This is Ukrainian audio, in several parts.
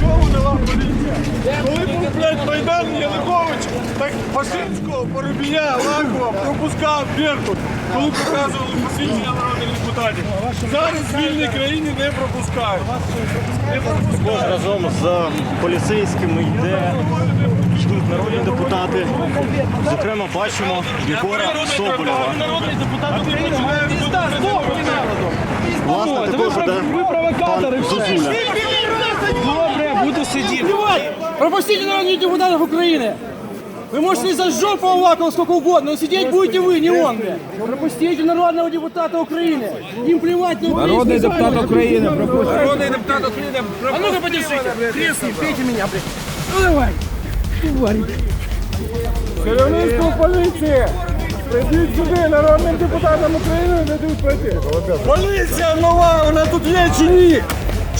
Чого не вам поліція? Коли куплять Майдан Янукович, так Пашинського, Поробія, Лакова пропускав Беркут, коли показували посвідчення народних депутатів. Зараз в вільній країні не пропускають. Також разом з поліцейськими йде народні депутати. Зокрема, бачимо Єгора Соболєва. Народний депутат України має бути. Власне, також іде пан Пропустите народных депутатов Украины. Вы можете за жопу Авакова сколько угодно, но сидеть будете вы, не он, блядь. Пропустите народного депутата Украины. Им плевать на Народный депутат Украины. Народный депутат Украины. А ну-ка подержите. Крестный, пейте меня, блядь. Ну давай. Тварь. Керівництво поліції! Прийдіть сюди, народним депутатам України не дають пройти. Поліція нова, вона тут є чи ні?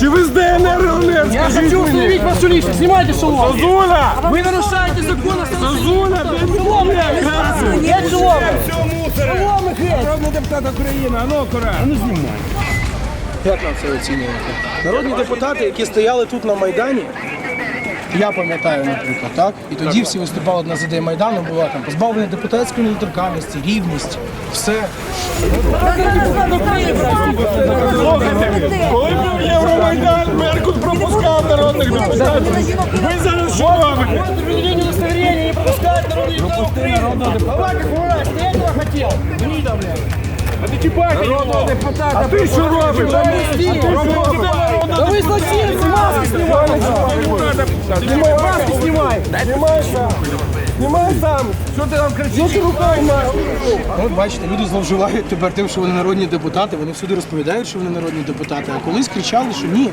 Чи ви з ДНР ЛНР? Я Скажіть хочу мені. установить вашу личность. Снимайте шелом. Зозуля! Вы нарушаете закон о Шелом, блядь. Нет шелома. Шелом, блядь. Народний депутат України, а ну акуратно. А ну знімай. Як нам це оцінюєте? Народні депутати, які стояли тут на Майдані, я пам'ятаю, наприклад, так? І тоді всі виступали на ЗД Майдану, була там позбавлення депутатської недоторканності, рівність, все. Слухайте, коли був Євромайдан, Меркут пропускав народних депутатів. Ви зараз що робите? Проведение удостоверения не пропускают народный депутат Украины. Давай, как врач, ты этого хотел? Гнида, блядь. Народного депутата. А ти що робиш? А ти що робиш? Снимай! Снимай, маски снимай! Знімай сам. Знімай сам. Що ти там кричиш? Що ти рукою маєш? Ну, От бачите, люди зловживають тепер тим, що вони народні депутати. Вони всюди розповідають, що вони народні депутати. А колись кричали, що ні.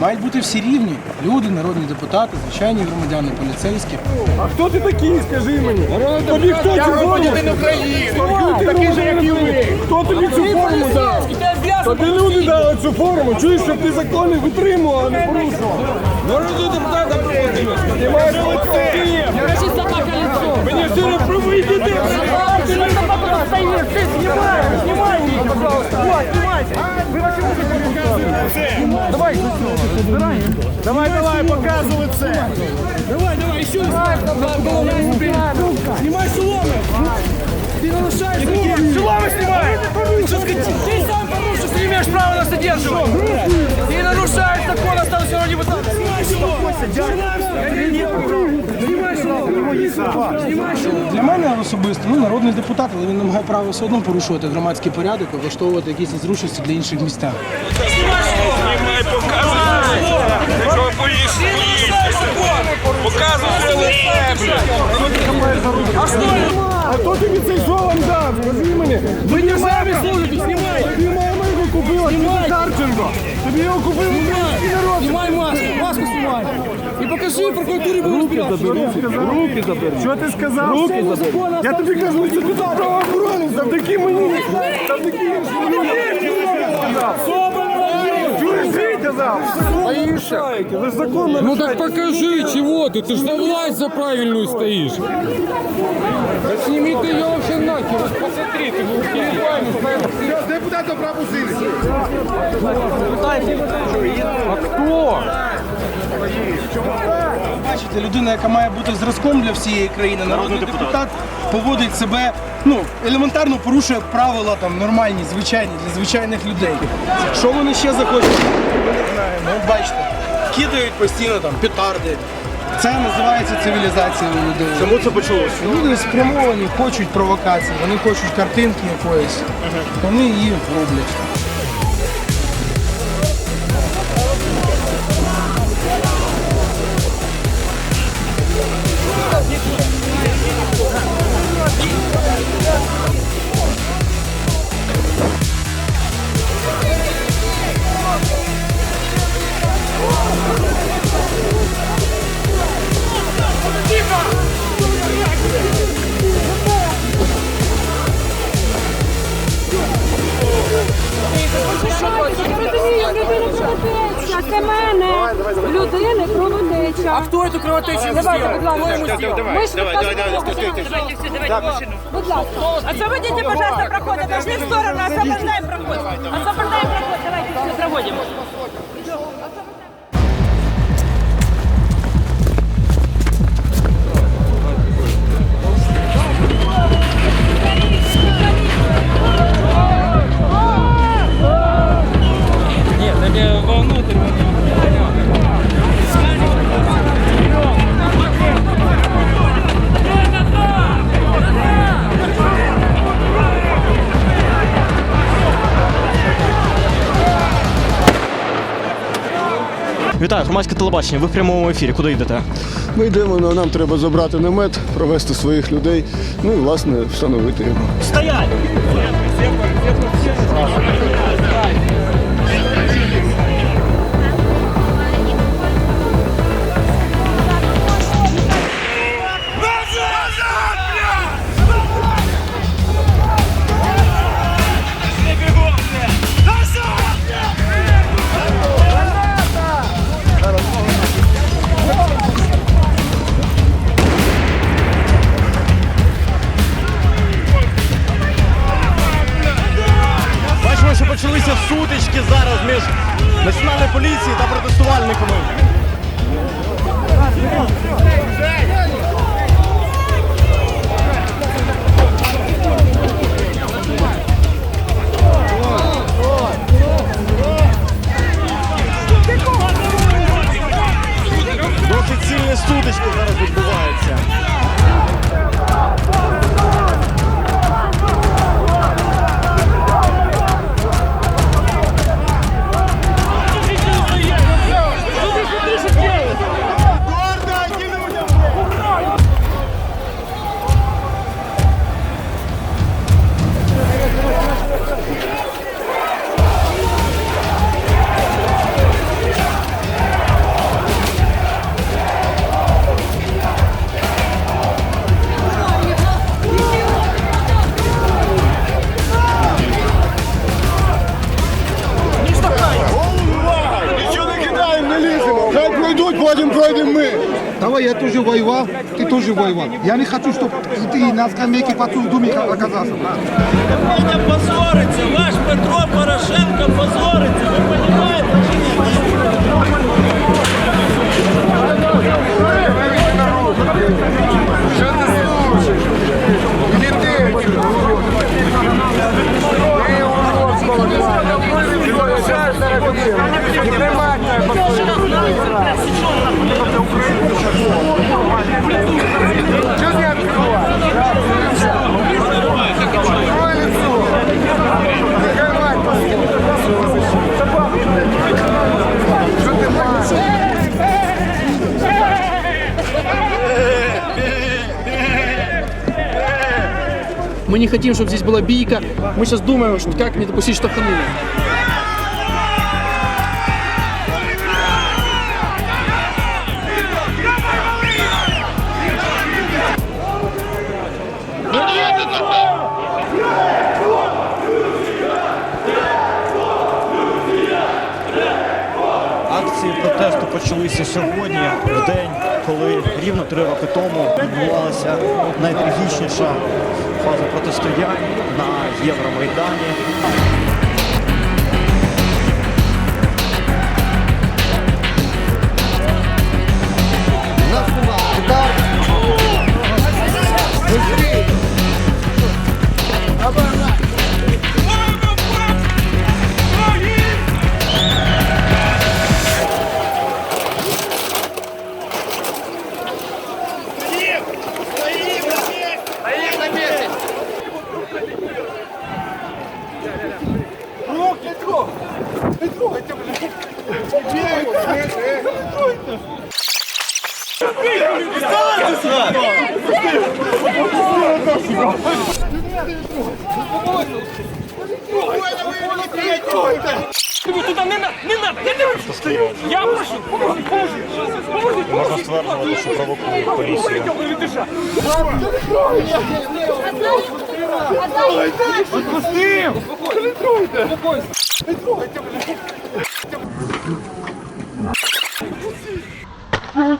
Мають бути всі рівні. Люди, народні депутати, звичайні громадяни, поліцейські. А хто ти такий, скажи мені? Тобі хто цю форму? Такий же, як і ви. Хто тобі цю форму дав? Тобі люди дали цю форму. Чуєш, щоб ти закони витримував, а не порушував. Народний депутата проводив. Ти маєш лице. Мені все не провидіти. Давай, давай, показуй лице. Давай, давай, еще раз! Снимай шеломы! права нас задерживать! Ты нарушаешь закон, остался народный депутат! Снимай шеломы! Снимай шеломы! Снимай шеломы! Для мене особисто ну, народний депутат, але він не має права все одно порушувати громадський порядок і влаштовувати якісь незручності для інших містах. Знімай, показуй. Що боїшся? Показуй лице, А хто тобі цей шолом дав? Скажи мені. Вы не сами служите, снимай! Купила, Знімай. Харченко. Тобі його купив український народ. Снимай маску! Маску снимай! И покажи прокуратуре розбиратися. Руки забери. Що ти сказав? Руки забери. Я тобі кажу, що ти правоохоронець, завдяки мені. Завдяки іншим людям Чуєш, ти казав? Боїшся. Ви ж закон Ну так покажи, чего ты, ты ж за власть за правильную стоишь. Да сними ты ее вообще нахер, вот посмотри, ты в Депутата пропустили. Бачите, людина, яка має бути зразком для всієї країни, народний депутат поводить себе, ну, елементарно порушує правила там нормальні, звичайні для звичайних людей. Що вони ще захочуть, ми не знаємо. От бачите, кидають постійно там петарди. Це називається цивілізацією людей. Чому це почалося? Люди спрямовані, хочуть провокації, вони хочуть картинки якоїсь. Вони її роблять. проти чи Давайте, будь ласка. Ми ж Давай, давай, давай, давай, давайте все, давайте машину. Будь ласка. Освободите, пожалуйста, проход. Отошли в сторону, освобождаем проход. Освобождаем проход, давайте все проводим. Нет, я волну ты меня. Вітаю, громадське телебачення. Ви в прямому ефірі. Куди йдете? Ми йдемо, але нам треба забрати намет, провести своїх людей, ну і власне встановити його. Стоять! Почалися сутички зараз між національною поліцією та протестувальниками. Досить сильні сутички зараз відбуваються. Давай, я тоже воевал, ты тоже воевал. Я не хочу, чтобы ты на скамейке под Думе оказался. Україна позориться, Мы не хотим, чтобы здесь была бийка. Мы сейчас думаем, что как не допустить штрафанины. Акції протесту почалися сьогодні, в день, коли рівно три роки тому відбувалася найтрагічніша фаза протистоянь на Євромайдані. Можна стверджувати, що провокує поліцію. Отпусти! Не трогайте! Не трогайте, блядь!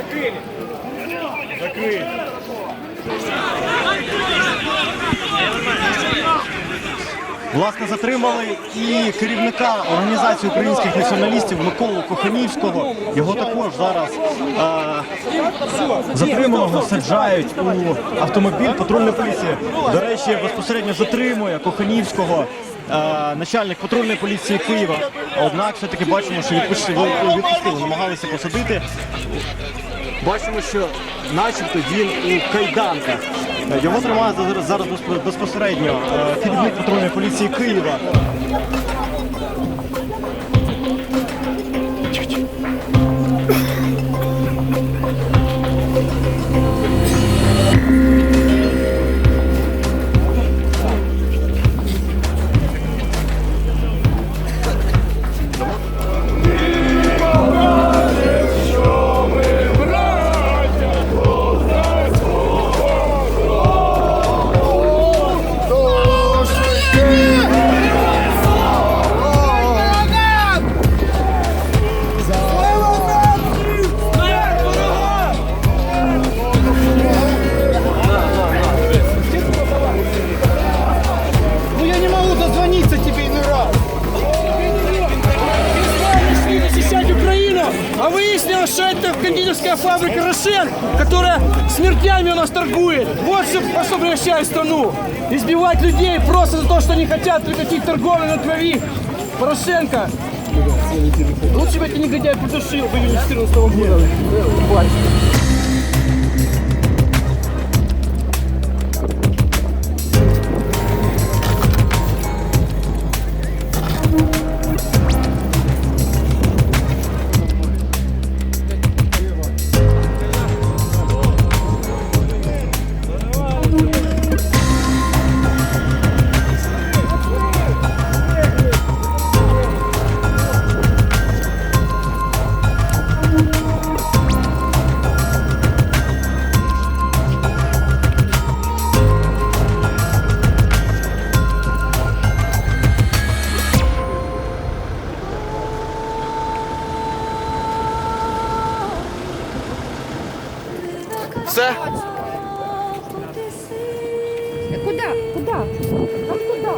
Закрили. Закрили. Власне, затримали і керівника організації українських націоналістів Миколу Коханівського. Його також зараз е, затриманого саджають у автомобіль патрульної поліції. До речі, безпосередньо затримує Коханівського. е, Начальник патрульної поліції Києва. Однак все-таки бачимо, що відпустили, відпустили, намагалися посадити. Бачимо, що начебто він у кайданках. Його тримає зараз- зараз безпо- безпосередньо е, керівник патрульної поліції Києва. Кондитерская фабрика «Рошен», которая смертями у нас торгует. Вот что, превращает страну. Избивать людей просто за то, что не хотят прекратить торговлю на крови. Порошенко. Лучше бы эти негодяи придушил в июне 2014 года. Куда? Куда? А куда?